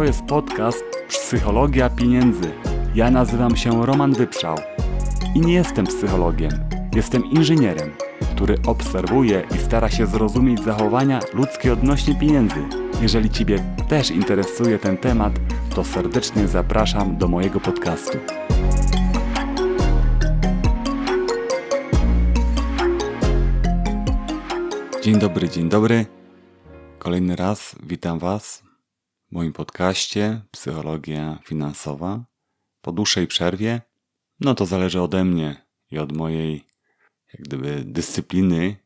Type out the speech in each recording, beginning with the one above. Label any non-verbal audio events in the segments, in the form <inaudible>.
To jest podcast Psychologia Pieniędzy. Ja nazywam się Roman Wyprzał i nie jestem psychologiem. Jestem inżynierem, który obserwuje i stara się zrozumieć zachowania ludzkie odnośnie pieniędzy. Jeżeli Ciebie też interesuje ten temat, to serdecznie zapraszam do mojego podcastu. Dzień dobry, dzień dobry. Kolejny raz witam Was moim podcaście Psychologia Finansowa. Po dłuższej przerwie, no to zależy ode mnie i od mojej jak gdyby dyscypliny,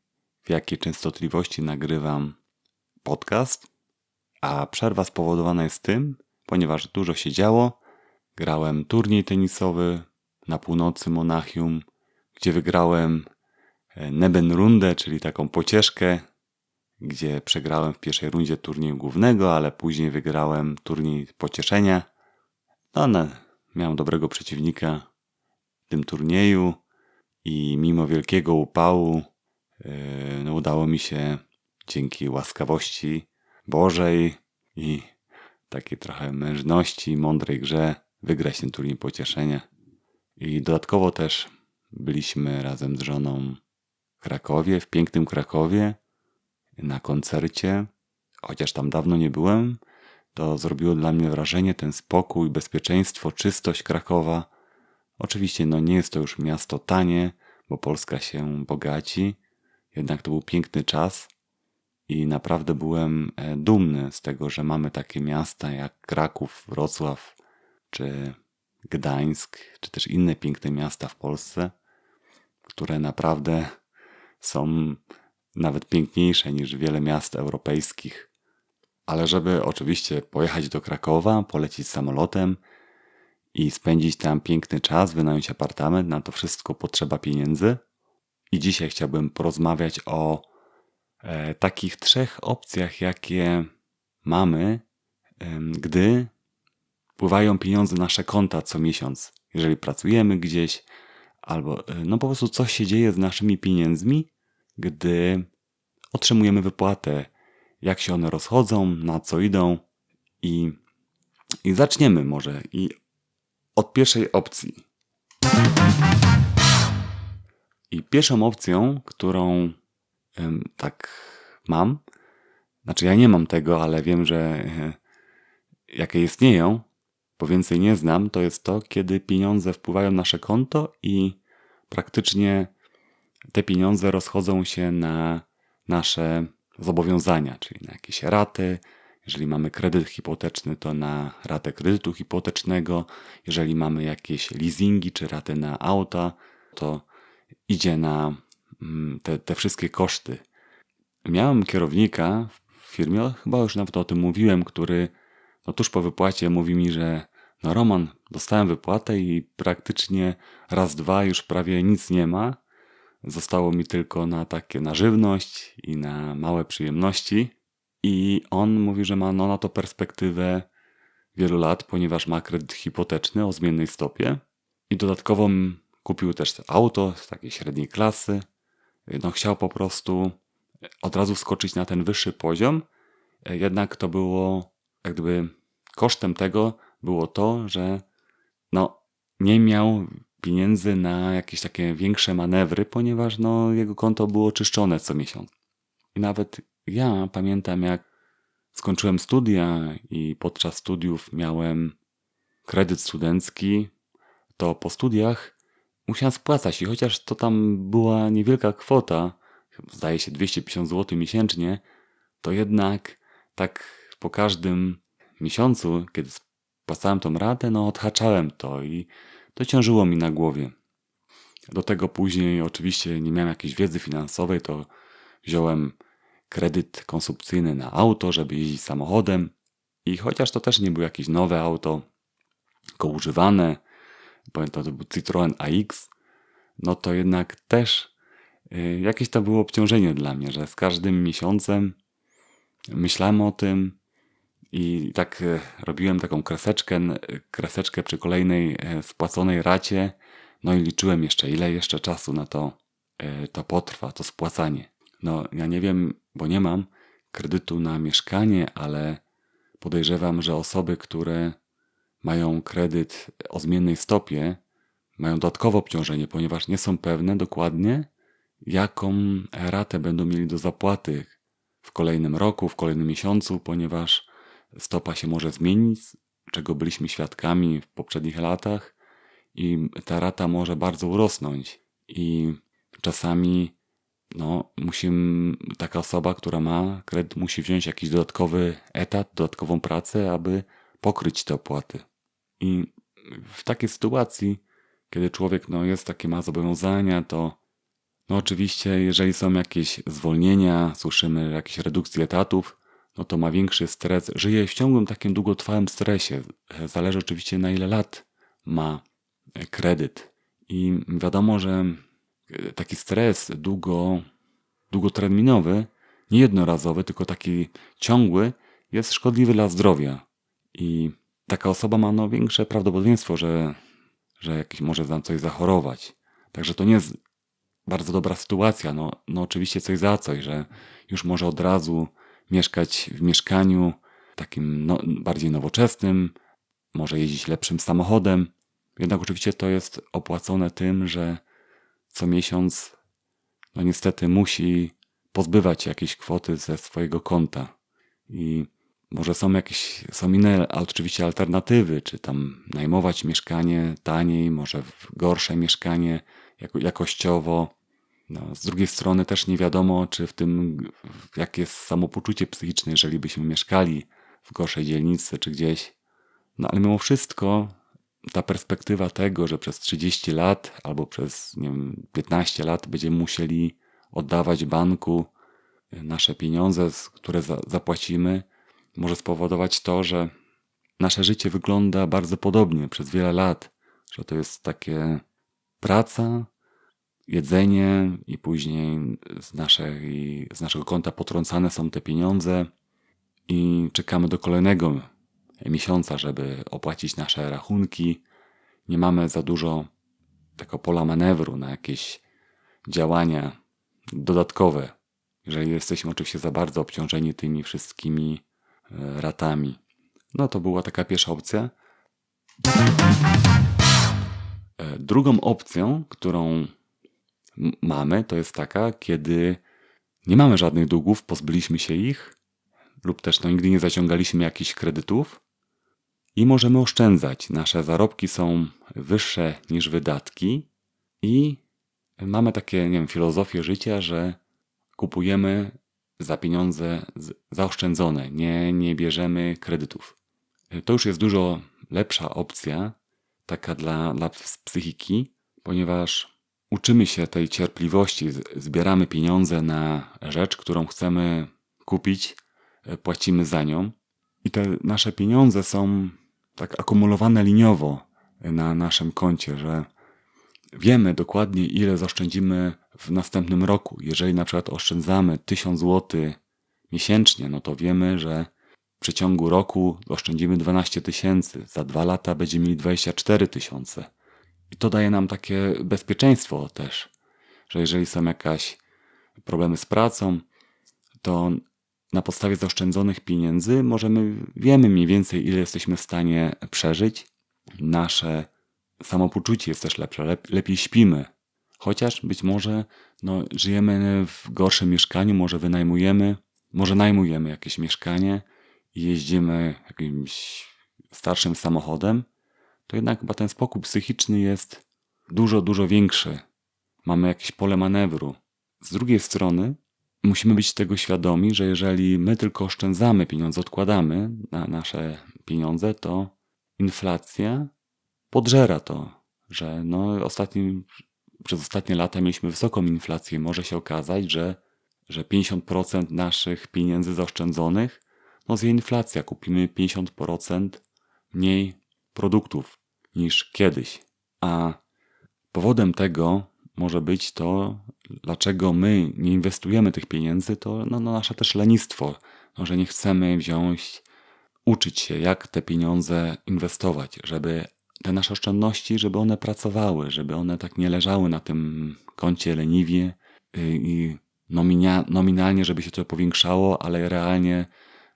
w jakiej częstotliwości nagrywam podcast. A przerwa spowodowana jest tym, ponieważ dużo się działo. Grałem turniej tenisowy na północy Monachium, gdzie wygrałem Nebenrundę, czyli taką pocieszkę, gdzie przegrałem w pierwszej rundzie turnieju głównego, ale później wygrałem turniej pocieszenia. No, no miałem dobrego przeciwnika w tym turnieju i mimo wielkiego upału yy, no, udało mi się dzięki łaskawości Bożej i takiej trochę mężności, mądrej grze wygrać ten turniej pocieszenia. I dodatkowo też byliśmy razem z żoną Krakowie, w pięknym Krakowie, na koncercie. Chociaż tam dawno nie byłem, to zrobiło dla mnie wrażenie ten spokój, bezpieczeństwo, czystość Krakowa. Oczywiście no nie jest to już miasto tanie, bo Polska się bogaci, jednak to był piękny czas i naprawdę byłem e, dumny z tego, że mamy takie miasta jak Kraków, Wrocław czy Gdańsk, czy też inne piękne miasta w Polsce, które naprawdę są nawet piękniejsze niż wiele miast europejskich. Ale żeby oczywiście pojechać do Krakowa, polecić samolotem i spędzić tam piękny czas, wynająć apartament, na to wszystko potrzeba pieniędzy. I dzisiaj chciałbym porozmawiać o e, takich trzech opcjach, jakie mamy, e, gdy pływają pieniądze na nasze konta co miesiąc. Jeżeli pracujemy gdzieś, albo e, no po prostu coś się dzieje z naszymi pieniędzmi, gdy otrzymujemy wypłatę, jak się one rozchodzą, na co idą i, i zaczniemy może i od pierwszej opcji. I pierwszą opcją, którą ym, tak mam, znaczy ja nie mam tego, ale wiem, że y, jakie istnieją, bo więcej nie znam, to jest to, kiedy pieniądze wpływają na nasze konto i praktycznie te pieniądze rozchodzą się na nasze zobowiązania, czyli na jakieś raty. Jeżeli mamy kredyt hipoteczny, to na ratę kredytu hipotecznego. Jeżeli mamy jakieś leasingi czy raty na auta, to idzie na mm, te, te wszystkie koszty. Miałem kierownika w firmie, chyba już nawet o tym mówiłem, który no tuż po wypłacie mówi mi, że no Roman, dostałem wypłatę i praktycznie raz, dwa już prawie nic nie ma Zostało mi tylko na takie na żywność i na małe przyjemności. I on mówi, że ma no, na to perspektywę wielu lat, ponieważ ma kredyt hipoteczny o zmiennej stopie. I dodatkowo kupił też auto z takiej średniej klasy. No, chciał po prostu od razu skoczyć na ten wyższy poziom. Jednak to było, jak gdyby kosztem tego było to, że no, nie miał pieniędzy na jakieś takie większe manewry, ponieważ no, jego konto było czyszczone co miesiąc. I nawet ja pamiętam, jak skończyłem studia i podczas studiów miałem kredyt studencki, to po studiach musiałem spłacać i chociaż to tam była niewielka kwota, zdaje się 250 zł miesięcznie, to jednak tak po każdym miesiącu, kiedy spłacałem tą ratę, no odhaczałem to i to ciążyło mi na głowie. Do tego później oczywiście nie miałem jakiejś wiedzy finansowej, to wziąłem kredyt konsumpcyjny na auto, żeby jeździć samochodem. I chociaż to też nie było jakieś nowe auto, tylko używane, pamiętam to był Citroen AX, no to jednak też y, jakieś to było obciążenie dla mnie, że z każdym miesiącem myślałem o tym, i tak e, robiłem taką kreseczkę, kreseczkę przy kolejnej e, spłaconej racie. No i liczyłem jeszcze, ile jeszcze czasu na to, e, to potrwa, to spłacanie. No ja nie wiem, bo nie mam kredytu na mieszkanie, ale podejrzewam, że osoby, które mają kredyt o zmiennej stopie, mają dodatkowe obciążenie, ponieważ nie są pewne dokładnie, jaką ratę będą mieli do zapłaty w kolejnym roku, w kolejnym miesiącu, ponieważ stopa się może zmienić, czego byliśmy świadkami w poprzednich latach, i ta rata może bardzo urosnąć. I czasami no, musimy, taka osoba, która ma kredyt, musi wziąć jakiś dodatkowy etat, dodatkową pracę, aby pokryć te opłaty. I w takiej sytuacji, kiedy człowiek no, jest takie ma zobowiązania, to no oczywiście, jeżeli są jakieś zwolnienia, słyszymy jakieś redukcje etatów, no to ma większy stres, żyje w ciągłym takim długotrwałym stresie. Zależy oczywiście na ile lat ma kredyt. I wiadomo, że taki stres długo, długoterminowy, nie jednorazowy, tylko taki ciągły, jest szkodliwy dla zdrowia. I taka osoba ma no, większe prawdopodobieństwo, że, że jakiś może tam coś zachorować. Także to nie jest bardzo dobra sytuacja. No, no oczywiście coś za coś, że już może od razu mieszkać w mieszkaniu takim no, bardziej nowoczesnym, może jeździć lepszym samochodem. Jednak oczywiście to jest opłacone tym, że co miesiąc no niestety musi pozbywać jakiejś kwoty ze swojego konta. I może są jakieś, są inne oczywiście alternatywy, czy tam najmować mieszkanie taniej, może gorsze mieszkanie jakościowo. No, z drugiej strony też nie wiadomo, czy w tym, jakie jest samopoczucie psychiczne, jeżeli byśmy mieszkali w gorszej dzielnicy, czy gdzieś. No ale mimo wszystko ta perspektywa tego, że przez 30 lat albo przez nie wiem, 15 lat będziemy musieli oddawać banku nasze pieniądze, które za, zapłacimy, może spowodować to, że nasze życie wygląda bardzo podobnie przez wiele lat, że to jest takie praca, jedzenie i później z, naszej, z naszego konta potrącane są te pieniądze i czekamy do kolejnego miesiąca, żeby opłacić nasze rachunki. Nie mamy za dużo tego pola manewru na jakieś działania dodatkowe, jeżeli jesteśmy oczywiście za bardzo obciążeni tymi wszystkimi e, ratami. No to była taka pierwsza opcja. E, drugą opcją, którą mamy, to jest taka, kiedy nie mamy żadnych długów, pozbyliśmy się ich, lub też no, nigdy nie zaciągaliśmy jakichś kredytów i możemy oszczędzać. Nasze zarobki są wyższe niż wydatki i mamy takie, nie wiem, filozofię życia, że kupujemy za pieniądze zaoszczędzone, nie, nie bierzemy kredytów. To już jest dużo lepsza opcja, taka dla, dla psychiki, ponieważ uczymy się tej cierpliwości, zbieramy pieniądze na rzecz, którą chcemy kupić, płacimy za nią i te nasze pieniądze są tak akumulowane liniowo na naszym koncie, że wiemy dokładnie ile zaoszczędzimy w następnym roku. Jeżeli na przykład oszczędzamy 1000 zł miesięcznie, no to wiemy, że w przeciągu roku oszczędzimy 12 tysięcy, za dwa lata będziemy mieli 24 tysiące. I to daje nam takie bezpieczeństwo też, że jeżeli są jakieś problemy z pracą, to na podstawie zaoszczędzonych pieniędzy możemy, wiemy mniej więcej, ile jesteśmy w stanie przeżyć. Nasze samopoczucie jest też lepsze, lep, lepiej śpimy. Chociaż być może no, żyjemy w gorszym mieszkaniu, może wynajmujemy, może najmujemy jakieś mieszkanie i jeździmy jakimś starszym samochodem, to jednak chyba ten spokój psychiczny jest dużo, dużo większy. Mamy jakieś pole manewru. Z drugiej strony, musimy być tego świadomi, że jeżeli my tylko oszczędzamy pieniądze, odkładamy na nasze pieniądze, to inflacja podżera to, że no ostatnim, przez ostatnie lata mieliśmy wysoką inflację. Może się okazać, że, że 50% naszych pieniędzy zaoszczędzonych no zje inflacja. Kupimy 50% mniej produktów niż kiedyś. A powodem tego może być to, dlaczego my nie inwestujemy tych pieniędzy, to no, no nasze też lenistwo, no, że nie chcemy wziąć, uczyć się, jak te pieniądze inwestować, żeby te nasze oszczędności, żeby one pracowały, żeby one tak nie leżały na tym koncie leniwie y, i nominalnie, żeby się to powiększało, ale realnie,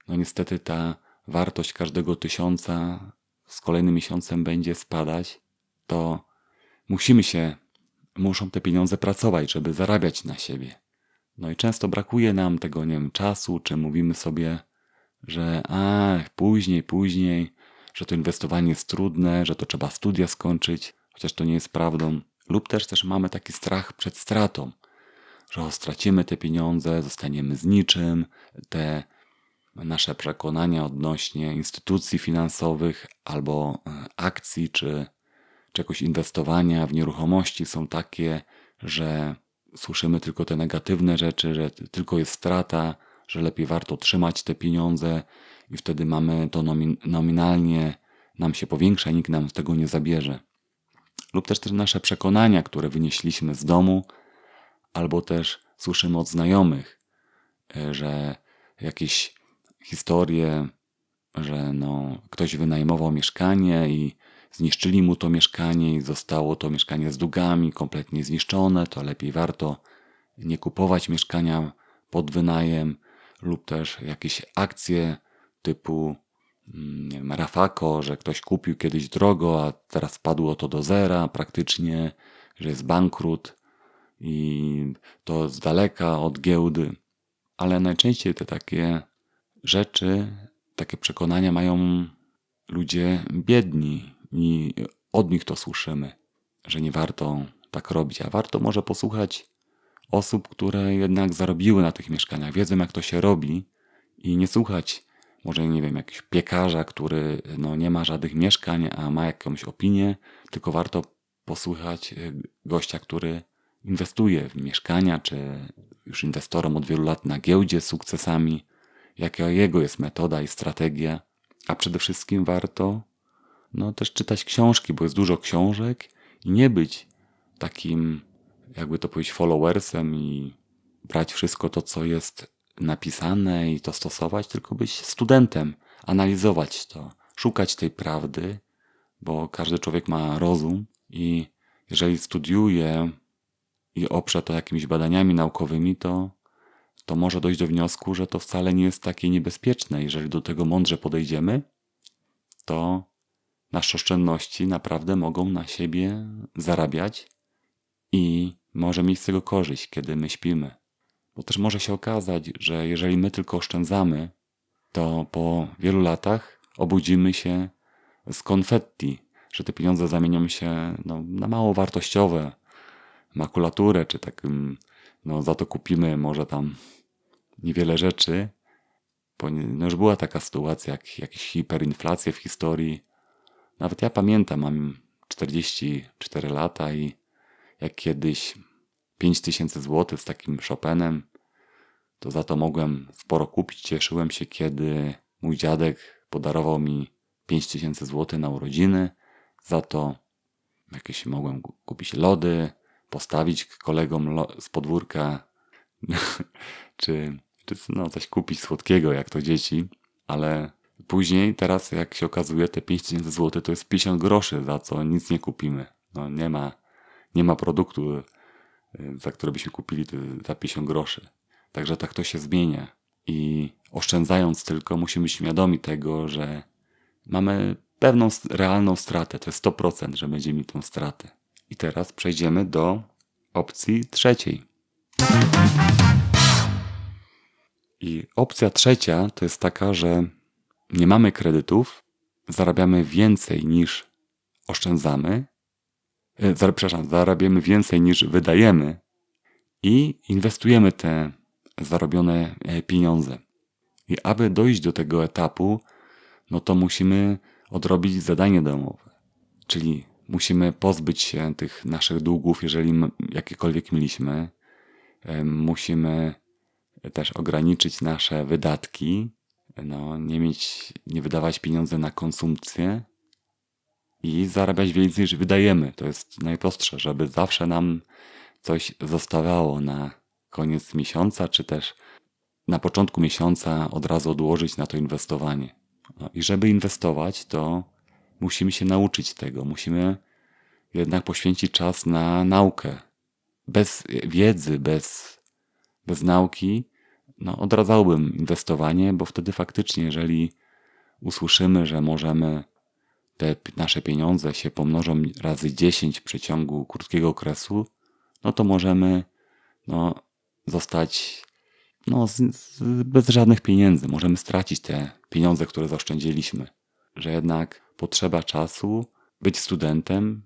no niestety ta wartość każdego tysiąca z kolejnym miesiącem będzie spadać, to musimy się, muszą te pieniądze pracować, żeby zarabiać na siebie. No i często brakuje nam tego, nie wiem, czasu, czy mówimy sobie, że a, później, później, że to inwestowanie jest trudne, że to trzeba studia skończyć, chociaż to nie jest prawdą. Lub też też mamy taki strach przed stratą, że o, stracimy te pieniądze, zostaniemy z niczym, te nasze przekonania odnośnie instytucji finansowych albo e, akcji czy czegoś inwestowania w nieruchomości są takie, że słyszymy tylko te negatywne rzeczy, że tylko jest strata, że lepiej warto trzymać te pieniądze i wtedy mamy to nominalnie, nam się powiększa, nikt nam tego nie zabierze. Lub też te nasze przekonania, które wynieśliśmy z domu, albo też słyszymy od znajomych, e, że jakieś historie, że no, ktoś wynajmował mieszkanie i zniszczyli mu to mieszkanie i zostało to mieszkanie z długami, kompletnie zniszczone, to lepiej warto nie kupować mieszkania pod wynajem lub też jakieś akcje typu mm, nie wiem, Rafako, że ktoś kupił kiedyś drogo, a teraz spadło to do zera praktycznie, że jest bankrut i to z daleka od giełdy. Ale najczęściej te takie rzeczy, takie przekonania mają ludzie biedni i od nich to słyszymy, że nie warto tak robić, a warto może posłuchać osób, które jednak zarobiły na tych mieszkaniach, wiedzą jak to się robi i nie słuchać może, nie wiem, jakiegoś piekarza, który no, nie ma żadnych mieszkań, a ma jakąś opinię, tylko warto posłuchać e, gościa, który inwestuje w mieszkania, czy już inwestorem od wielu lat na giełdzie z sukcesami, jaka jego jest metoda i strategia, a przede wszystkim warto no, też czytać książki, bo jest dużo książek i nie być takim, jakby to powiedzieć, followersem i brać wszystko to, co jest napisane i to stosować, tylko być studentem, analizować to, szukać tej prawdy, bo każdy człowiek ma rozum i jeżeli studiuje i oprze to jakimiś badaniami naukowymi, to, to może dojść do wniosku, że to wcale nie jest takie niebezpieczne. Jeżeli do tego mądrze podejdziemy, to nasze oszczędności naprawdę mogą na siebie zarabiać i może mieć z tego korzyść, kiedy my śpimy. Bo też może się okazać, że jeżeli my tylko oszczędzamy, to po wielu latach obudzimy się z konfetti, że te pieniądze zamienią się no, na mało wartościowe, makulaturę, czy tak, no za to kupimy może tam niewiele rzeczy. No już była taka sytuacja, jak jakieś hiperinflacje w historii. Nawet ja pamiętam, mam 44 lata i jak kiedyś 5000 zł z takim Chopinem, to za to mogłem sporo kupić. Cieszyłem się, kiedy mój dziadek podarował mi 5000 zł na urodziny. Za to jakieś mogłem kupić lody, postawić kolegom z podwórka, <laughs> czy no, coś kupić słodkiego, jak to dzieci, ale później, teraz jak się okazuje, te 5000 zł to jest 50 groszy, za co nic nie kupimy. No, nie, ma, nie ma produktu, y, za który byśmy kupili za 50 groszy. Także tak to się zmienia. I oszczędzając tylko, musimy być świadomi tego, że mamy pewną realną stratę. To jest 100%, że będziemy mieli tą stratę. I teraz przejdziemy do opcji trzeciej. I opcja trzecia to jest taka, że nie mamy kredytów, zarabiamy więcej niż oszczędzamy, e, przepraszam, zarabiamy więcej niż wydajemy i inwestujemy te zarobione e, pieniądze. I aby dojść do tego etapu, no to musimy odrobić zadanie domowe. Czyli musimy pozbyć się tych naszych długów, jeżeli jakiekolwiek mieliśmy. Musimy też ograniczyć nasze wydatki, no, nie mieć, nie wydawać pieniędzy na konsumpcję i zarabiać więcej niż wydajemy. To jest najprostsze, żeby zawsze nam coś zostawało na koniec miesiąca, czy też na początku miesiąca od razu odłożyć na to inwestowanie. No, I żeby inwestować, to musimy się nauczyć tego. Musimy jednak poświęcić czas na naukę. Bez wiedzy, bez, bez nauki, no, odradzałbym inwestowanie, bo wtedy faktycznie, jeżeli usłyszymy, że możemy te nasze pieniądze się pomnożą razy 10 w przeciągu krótkiego okresu, no to możemy no, zostać no, z, z, bez żadnych pieniędzy. Możemy stracić te pieniądze, które zaoszczędziliśmy. Że jednak potrzeba czasu być studentem,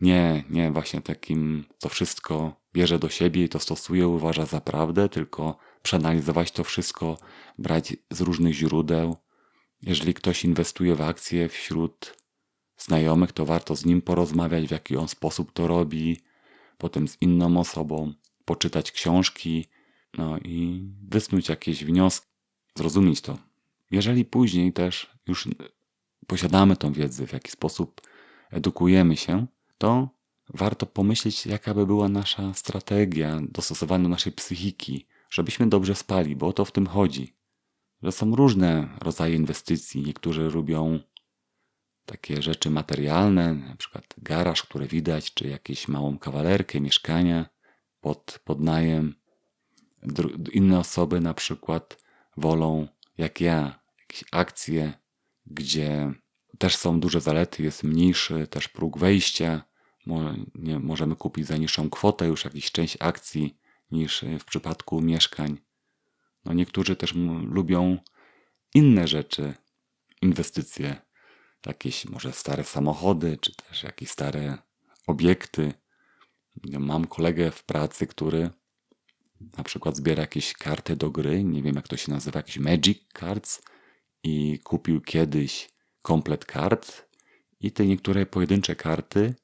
nie, nie właśnie takim, to wszystko bierze do siebie i to stosuje, uważa za prawdę, tylko przeanalizować to wszystko, brać z różnych źródeł. Jeżeli ktoś inwestuje w akcje wśród znajomych, to warto z nim porozmawiać, w jaki on sposób to robi, potem z inną osobą, poczytać książki, no i wysnuć jakieś wnioski, zrozumieć to. Jeżeli później też już posiadamy tą wiedzę, w jaki sposób edukujemy się, to warto pomyśleć, jaka by była nasza strategia dostosowana do naszej psychiki, żebyśmy dobrze spali, bo o to w tym chodzi. Że są różne rodzaje inwestycji. Niektórzy lubią takie rzeczy materialne, na przykład garaż, który widać, czy jakąś małą kawalerkę, mieszkania pod, pod najem. Inne osoby na przykład wolą, jak ja, jakieś akcje, gdzie też są duże zalety, jest mniejszy też próg wejścia. Nie, możemy kupić za niższą kwotę już jakąś część akcji niż w przypadku mieszkań. No niektórzy też lubią inne rzeczy, inwestycje, jakieś może stare samochody, czy też jakieś stare obiekty. Mam kolegę w pracy, który na przykład zbiera jakieś karty do gry, nie wiem jak to się nazywa, jakieś Magic Cards i kupił kiedyś komplet kart i te niektóre pojedyncze karty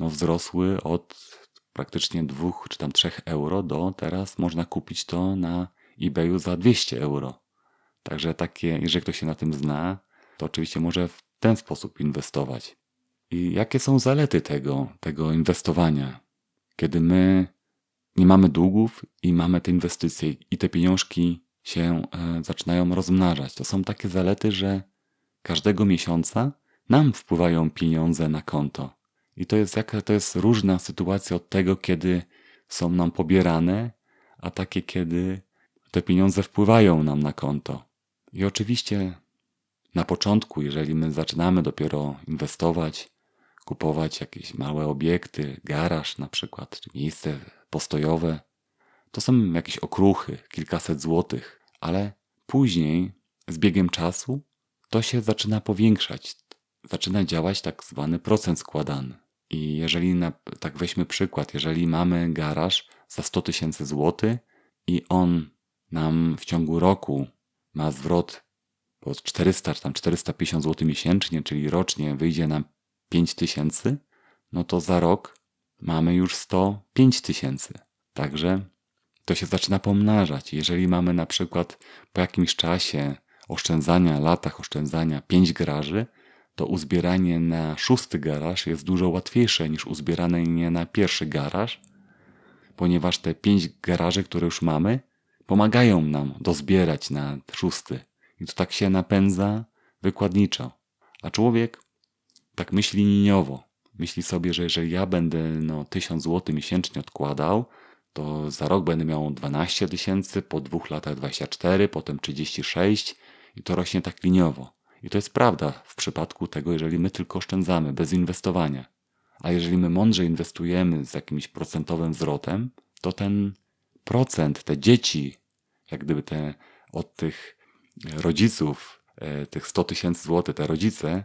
no, wzrosły od praktycznie dwóch czy tam trzech euro do teraz można kupić to na eBayu za 200 euro. Także takie, jeżeli ktoś się na tym zna, to oczywiście może w ten sposób inwestować. I jakie są zalety tego, tego inwestowania? Kiedy my nie mamy długów i mamy te inwestycje i te pieniążki się e, zaczynają rozmnażać. To są takie zalety, że każdego miesiąca nam wpływają pieniądze na konto. I to jest jaka to jest różna sytuacja od tego, kiedy są nam pobierane, a takie, kiedy te pieniądze wpływają nam na konto. I oczywiście na początku, jeżeli my zaczynamy dopiero inwestować, kupować jakieś małe obiekty, garaż na przykład, czy miejsce postojowe, to są jakieś okruchy, kilkaset złotych, ale później z biegiem czasu to się zaczyna powiększać. Zaczyna działać tak zwany procent składany. I jeżeli, na, tak weźmy przykład, jeżeli mamy garaż za 100 tysięcy złotych i on nam w ciągu roku ma zwrot po 400 czy tam 450 zł miesięcznie, czyli rocznie wyjdzie nam 5 tysięcy, no to za rok mamy już 105 tysięcy. Także to się zaczyna pomnażać. Jeżeli mamy na przykład po jakimś czasie oszczędzania, latach oszczędzania 5 garaży, to uzbieranie na szósty garaż jest dużo łatwiejsze niż uzbieranie na pierwszy garaż, ponieważ te 5 garaży, które już mamy, pomagają nam dozbierać na szósty. I to tak się napędza wykładniczo. A człowiek tak myśli liniowo. Myśli sobie, że jeżeli ja będę no, 1000 zł miesięcznie odkładał, to za rok będę miał 12 tysięcy, po dwóch latach 24, potem 36 i to rośnie tak liniowo. I to jest prawda w przypadku tego, jeżeli my tylko oszczędzamy, bez inwestowania. A jeżeli my mądrze inwestujemy z jakimś procentowym zwrotem, to ten procent, te dzieci, jak gdyby te od tych rodziców, e, tych 100 tysięcy złotych, te rodzice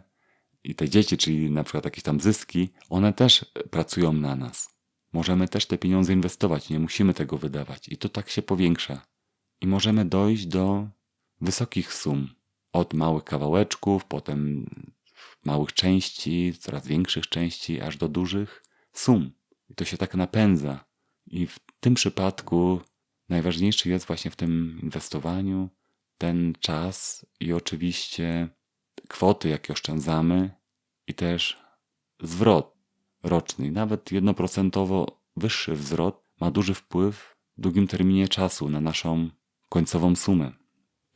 i te dzieci, czyli na przykład jakieś tam zyski, one też pracują na nas. Możemy też te pieniądze inwestować, nie musimy tego wydawać. I to tak się powiększa. I możemy dojść do wysokich sum. Od małych kawałeczków, potem małych części, coraz większych części, aż do dużych sum. I to się tak napędza. I w tym przypadku najważniejszy jest właśnie w tym inwestowaniu ten czas i oczywiście kwoty, jakie oszczędzamy, i też zwrot roczny. Nawet jednoprocentowo wyższy wzrost ma duży wpływ w długim terminie czasu na naszą końcową sumę.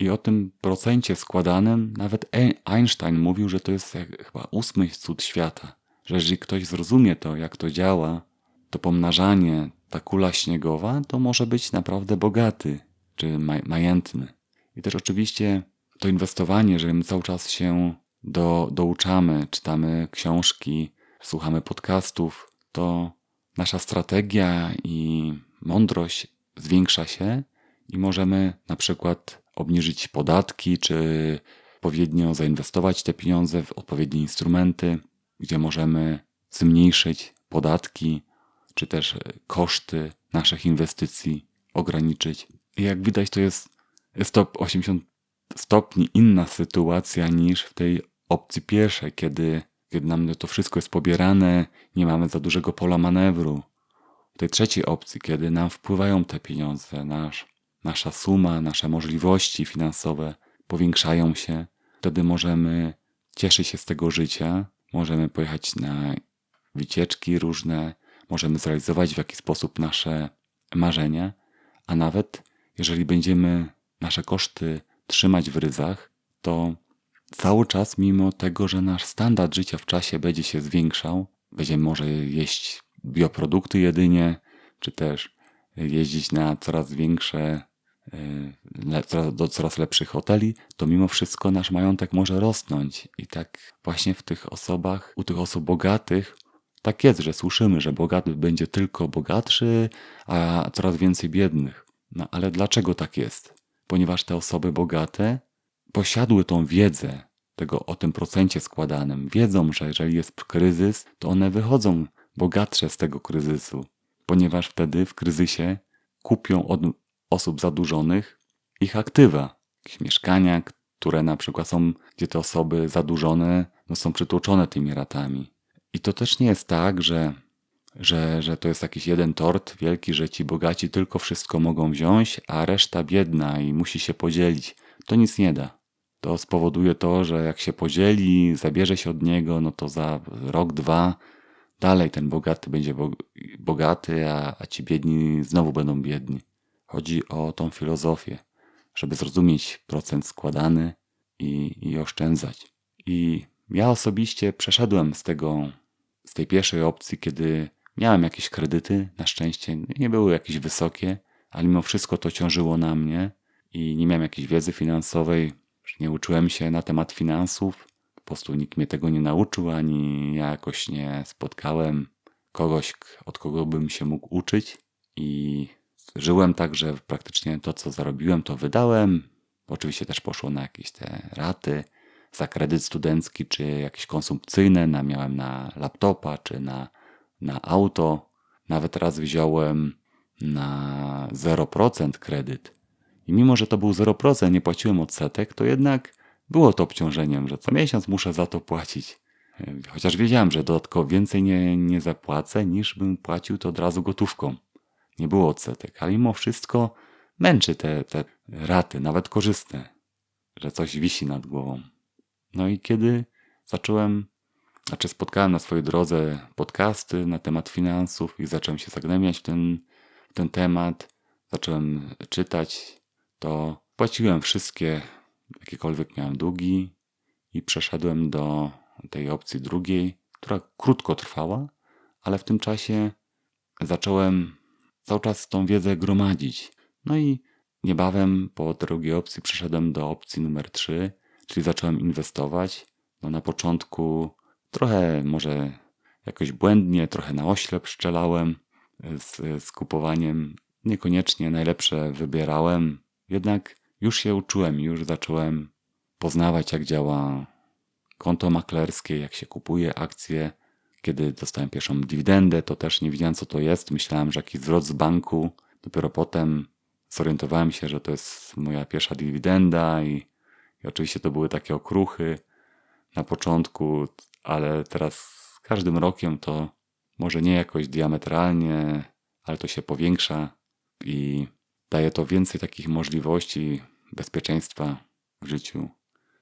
I o tym procencie składanym nawet Einstein mówił, że to jest chyba ósmy cud świata. Że jeżeli ktoś zrozumie to, jak to działa, to pomnażanie, ta kula śniegowa, to może być naprawdę bogaty czy maj- majętny. I też oczywiście to inwestowanie, jeżeli my cały czas się do, douczamy, czytamy książki, słuchamy podcastów, to nasza strategia i mądrość zwiększa się i możemy na przykład obniżyć podatki, czy odpowiednio zainwestować te pieniądze w odpowiednie instrumenty, gdzie możemy zmniejszyć podatki, czy też koszty naszych inwestycji ograniczyć. I jak widać, to jest, to 80 stopni inna sytuacja niż w tej opcji pierwszej, kiedy, kiedy nam to wszystko jest pobierane, nie mamy za dużego pola manewru. W tej trzeciej opcji, kiedy nam wpływają te pieniądze, nasz, nasza suma, nasze możliwości finansowe powiększają się, wtedy możemy cieszyć się z tego życia, możemy pojechać na wycieczki różne, możemy zrealizować w jakiś sposób nasze marzenia, a nawet jeżeli będziemy nasze koszty trzymać w ryzach, to cały czas, mimo tego, że nasz standard życia w czasie będzie się zwiększał, będziemy może jeść bioprodukty jedynie, czy też jeździć na coraz większe, do coraz lepszych hoteli, to mimo wszystko nasz majątek może rosnąć. I tak właśnie w tych osobach, u tych osób bogatych, tak jest, że słyszymy, że bogaty będzie tylko bogatszy, a coraz więcej biednych. No ale dlaczego tak jest? Ponieważ te osoby bogate posiadły tą wiedzę tego o tym procencie składanym. Wiedzą, że jeżeli jest kryzys, to one wychodzą bogatsze z tego kryzysu, ponieważ wtedy w kryzysie kupią od osób zadłużonych ich aktywa, jakieś mieszkania, które na przykład są, gdzie te osoby zadłużone no są przytłoczone tymi ratami. I to też nie jest tak, że, że, że to jest jakiś jeden tort wielki, że ci bogaci tylko wszystko mogą wziąć, a reszta biedna i musi się podzielić. To nic nie da. To spowoduje to, że jak się podzieli, zabierze się od niego, no to za rok, dwa dalej ten bogaty będzie bogaty, a, a ci biedni znowu będą biedni. Chodzi o tą filozofię, żeby zrozumieć procent składany i, i oszczędzać. I ja osobiście przeszedłem z tego, z tej pierwszej opcji, kiedy miałem jakieś kredyty, na szczęście nie były jakieś wysokie, ale mimo wszystko to ciążyło na mnie i nie miałem jakiejś wiedzy finansowej, nie uczyłem się na temat finansów, po prostu nikt mnie tego nie nauczył, ani ja jakoś nie spotkałem kogoś, od kogo bym się mógł uczyć i żyłem tak, że praktycznie to, co zarobiłem, to wydałem. Oczywiście też poszło na jakieś te raty, za kredyt studencki, czy jakieś konsumpcyjne, na, miałem na laptopa, czy na, na auto. Nawet raz wziąłem na 0% kredyt. I mimo, że to był 0%, nie płaciłem odsetek, to jednak było to obciążeniem, że co miesiąc muszę za to płacić. Chociaż wiedziałem, że dodatkowo więcej nie, nie zapłacę, niż bym płacił to od razu gotówką. Nie było odsetek, ale mimo wszystko męczy te, te raty, nawet korzystne, że coś wisi nad głową. No i kiedy zacząłem, znaczy spotkałem na swojej drodze podcasty na temat finansów i zacząłem się zagnębiać w ten, w ten temat, zacząłem czytać, to płaciłem wszystkie, jakiekolwiek miałem długi i przeszedłem do tej opcji drugiej, która krótko trwała, ale w tym czasie zacząłem cały czas tą wiedzę gromadzić. No i niebawem po drugiej opcji przeszedłem do opcji numer 3, czyli zacząłem inwestować. No na początku trochę może jakoś błędnie, trochę na oślep szczelałem z, z kupowaniem. Niekoniecznie najlepsze wybierałem, jednak już się uczyłem, już zacząłem poznawać, jak działa konto maklerskie, jak się kupuje akcje. Kiedy dostałem pierwszą dywidendę, to też nie wiedziałem, co to jest. Myślałem, że jakiś zwrot z banku. Dopiero potem zorientowałem się, że to jest moja pierwsza dywidenda i i oczywiście to były takie okruchy na początku, ale teraz z każdym rokiem to może nie jakoś diametralnie, ale to się powiększa i daje to więcej takich możliwości bezpieczeństwa w życiu.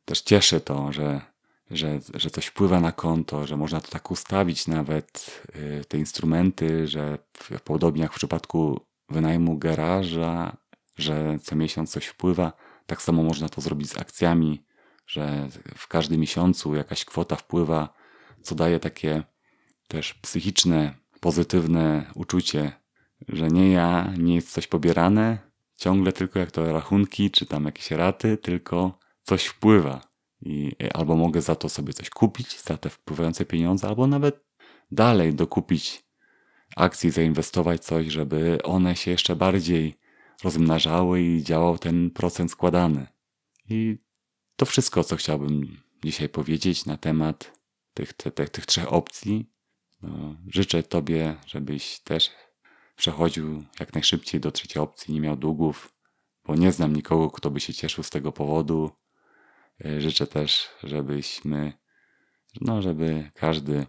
Też cieszy to, że, że, że coś wpływa na konto, że można to tak ustawić nawet, y, te instrumenty, że podobnie jak w przypadku wynajmu garaża, że co miesiąc coś wpływa, tak samo można to zrobić z akcjami, że w każdym miesiącu jakaś kwota wpływa, co daje takie też psychiczne, pozytywne uczucie, że nie ja, nie jest coś pobierane, ciągle tylko jak to rachunki, czy tam jakieś raty, tylko coś wpływa. I albo mogę za to sobie coś kupić, za te wpływające pieniądze, albo nawet dalej dokupić akcji, zainwestować coś, żeby one się jeszcze bardziej rozmnażały i działał ten procent składany. I to wszystko, co chciałbym dzisiaj powiedzieć na temat tych, te, te, tych trzech opcji. No, życzę Tobie, żebyś też przechodził jak najszybciej do trzeciej opcji, nie miał długów, bo nie znam nikogo, kto by się cieszył z tego powodu. E, Życzę też, żebyśmy, no, żeby każdy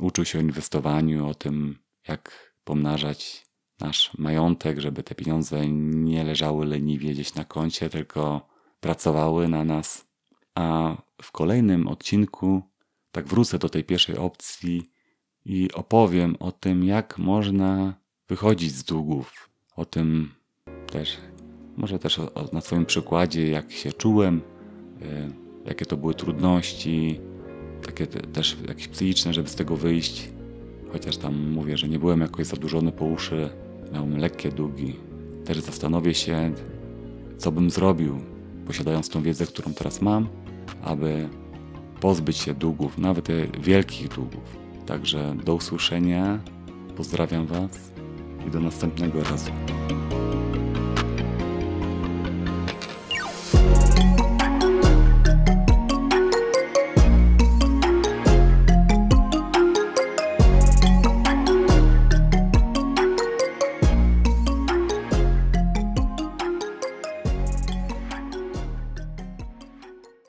uczył się o inwestowaniu, o tym, jak pomnażać nasz majątek, żeby te pieniądze nie leżały leniwie gdzieś na koncie, tylko pracowały na nas. A w kolejnym odcinku tak wrócę do tej pierwszej opcji i opowiem o tym, jak można wychodzić z długów. O tym też, może też o, o, na swoim przykładzie, jak się czułem, jakie to były trudności, takie te, też jakieś psychiczne, żeby z tego wyjść. Chociaż tam mówię, że nie byłem jakoś zadłużony po uszy, miałem lekkie długi. Też zastanowię się, co bym zrobił, posiadając tą wiedzę, którą teraz mam, aby pozbyć się długów, nawet wielkich długów. Także do usłyszenia, pozdrawiam Was i do następnego razu.